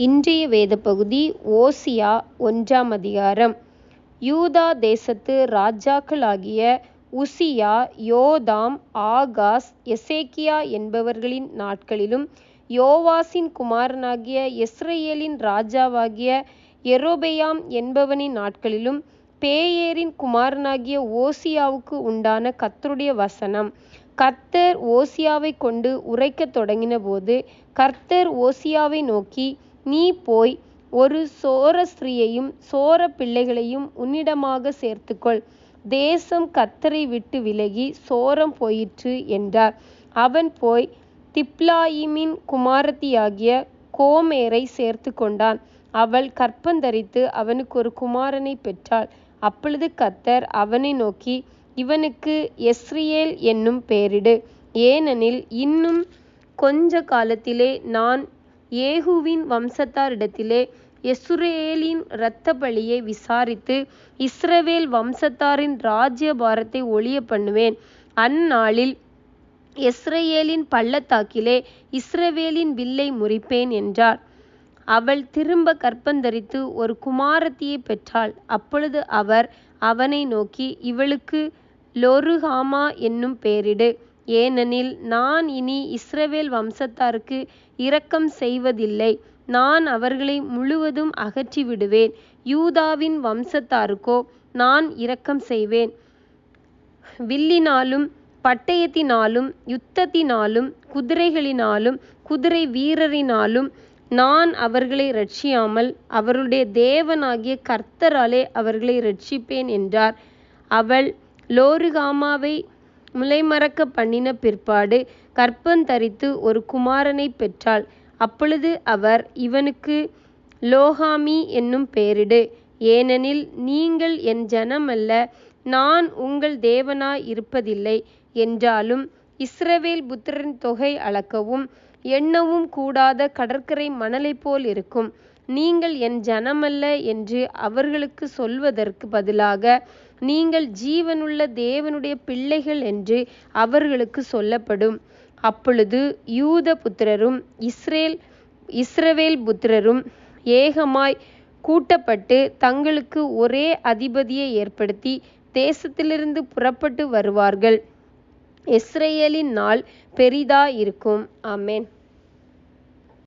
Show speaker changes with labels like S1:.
S1: இன்றைய வேத பகுதி ஓசியா ஒன்றாம் அதிகாரம். யூதா தேசத்து ராஜாக்களாகிய உசியா யோதாம் ஆகாஸ் எசேக்கியா என்பவர்களின் நாட்களிலும் யோவாசின் குமாரனாகிய இஸ்ரேலின் ராஜாவாகிய எரோபெயாம் என்பவனின் நாட்களிலும் பேயேரின் குமாரனாகிய ஓசியாவுக்கு உண்டான கத்தருடைய வசனம். கர்த்தர் ஓசியாவை கொண்டு உரைக்கத் தொடங்கினபோது கர்த்தர் ஓசியாவை நோக்கி நீ போய் ஒரு சோர ஸ்திரீயையும் சோர பிள்ளைகளையும் உன்னிடமாக சேர்த்துக்கொள். தேசம் கத்தரை விட்டு விலகி சோரம் போயிற்று என்றார். அவன் போய் திப்லாயிமின் குமாரத்தியாகிய கோமேரை சேர்த்து கொண்டான் அவள் கற்பந்தரித்து அவனுக்கு ஒரு குமாரனை பெற்றாள். அப்பொழுது கர்த்தர் அவனை நோக்கி இவனுக்கு எஸ்ரியேல் என்னும் பெயரிடு. ஏனெனில் இன்னும் கொஞ்ச காலத்திலே நான் ஏகுவின் வம்சத்தாரிடத்திலே யெஸ்ரயேலின் இரத்த பலியை விசாரித்து இஸ்ரவேல் வம்சத்தாரின் ராஜ்யபாரத்தை ஒழிய பண்ணுவேன் அந்நாளில் இஸ்ரேலின் பள்ளத்தாக்கிலே இஸ்ரவேலின் வில்லை முறிப்பேன் என்றார். அவள் திரும்ப கற்பந்தரித்து ஒரு குமாரத்தியை பெற்றாள். அப்பொழுது அவர் அவனை நோக்கி இவளுக்கு லொருகாமா என்னும் பெயரிடு. ஏனெனில் நான் இனி இஸ்ரவேல் வம்சத்தாருக்கு இரக்கம் செய்வதில்லை. நான் அவர்களை முழுவதும் அகற்றி விடுவேன் யூதாவின் வம்சத்தாருக்கோ நான் இரக்கம் செய்வேன். வில்லினாலும் பட்டயத்தினாலும் யுத்தத்தினாலும் குதிரைகளினாலும் குதிரை வீரரினாலும் நான் அவர்களை ரட்சியாமல் அவருடைய தேவனாகிய கர்த்தராலே அவர்களை ரட்சிப்பேன் என்றார். அவள் லோருகாமாவை முலைமறக்க பண்ணின பிற்பாடு கற்பந்தரித்து ஒரு குமாரனை பெற்றாள். அப்பொழுது அவர் இவனுக்கு லோகாமி என்னும் பெயரிடு. ஏனெனில் நீங்கள் என் ஜனமல்ல. நான் உங்கள் தேவனாய் இருப்பதில்லை. என்றாலும் இஸ்ரவேல் புத்திரன் தொகை அளக்கவும் எண்ணவும் கூடாத கடற்கரை மணலைப் போல் இருக்கும். நீங்கள் என் ஜனமல்ல என்று அவர்களுக்கு சொல்வதற்கு பதிலாக நீங்கள் ஜீவனுள்ள தேவனுடைய பிள்ளைகள் என்று அவர்களுக்கு சொல்லப்படும். அப்பொழுது யூத புத்திரரும் இஸ்ரேல் இஸ்ரவேல் புத்திரரும் ஏகமாய் கூட்டப்பட்டு தங்களுக்கு ஒரே அதிபதியை ஏற்படுத்தி தேசத்திலிருந்து புறப்பட்டு வருவார்கள். இஸ்ரேலின் நாள் பெரிதா இருக்கும். ஆமேன்.